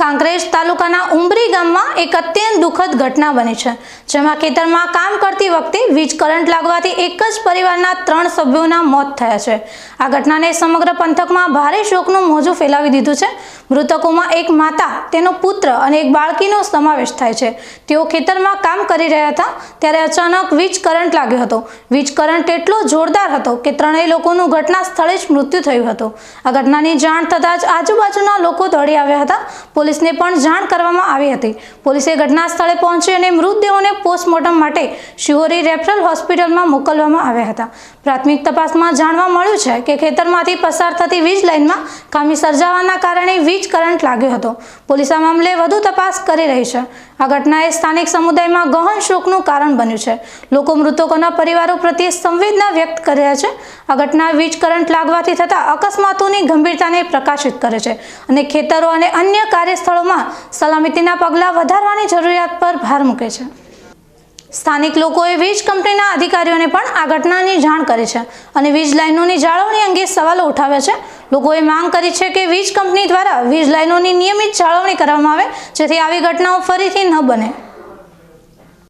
કાંકરેજ તાલુકાના ઉંબરી ગામમાં એક અત્યંત દુઃખદ ઘટના બની છે, જેમાં ખેતરમાં કામ કરતી વખતે વીજ કરંટ લાગવાથી એક જ પરિવારના ત્રણ સભ્યોના મોત થયા છે. આ ઘટનાને સમગ્ર પંથકમાં ભારે શોકનું મોજું ફેલાવી દીધું છે. મૃતકોમાં એક માતા, તેનો પુત્ર અને એક બાળકીનો સમાવેશ થાય છે. તેઓ ખેતરમાં કામ કરી રહ્યા હતા, ત્યારે અચાનક વીજ કરંટ લાગ્યો હતો. વીજ કરંટ એટલો જોરદાર હતો કે ત્રણેય લોકોનું ઘટના સ્થળે જ મૃત્યુ થયું હતું. આ ઘટનાની જાણ થતાં જ આજુબાજુના લોકો દોડી આવ્યા હતા. પોલીસને પણ જાણ કરવામાં આવી હતી. પોલીસે ઘટના સ્થળે પહોંચી અને મૃતદેહોને પોસ્ટમોર્ટમ માટે શિહોરી રેફરલ હોસ્પિટલમાં મોકલવામાં આવ્યા હતા. પ્રાથમિક તપાસમાં જાણવા મળ્યું છે કે ખેતરમાંથી પસાર થતી વીજ લાઇનમાં ખામી સર્જાવાના કારણે વીજ કરંટ લાગ્યો હતો. પોલીસ આ મામલે વધુ તપાસ કરી રહી છે. આ ઘટનાએ સ્થાનિક સમુદાયમાં ગહન શોકનું કારણ બન્યું છે. લોકો મૃતકોના પરિવારો પ્રત્યે સંવેદના વ્યક્ત કરી રહ્યા છે. આ ઘટના વીજ કરંટ લાગવાથી થતા અકસ્માતોની ગંભીરતાને પ્રકાશિત કરે છે અને ખેતરો અને અન્ય કાર્યસ્થળોમાં સલામતીના પગલાં વધારવાની જરૂરિયાત પર ભાર મૂકે છે. સ્થાનિક લોકોએ વીજ કંપનીના અધિકારીઓને પણ આ ઘટનાની જાણ કરી છે અને વીજ લાઇનોની જાળવણી અંગે સવાલો ઉઠાવ્યા છે. લોકોએ માંગ કરી છે કે વીજ કંપની દ્વારા વીજ લાઇનોની નિયમિત જાળવણી કરવામાં આવે, જેથી આવી ઘટનાઓ ફરીથી ન બને.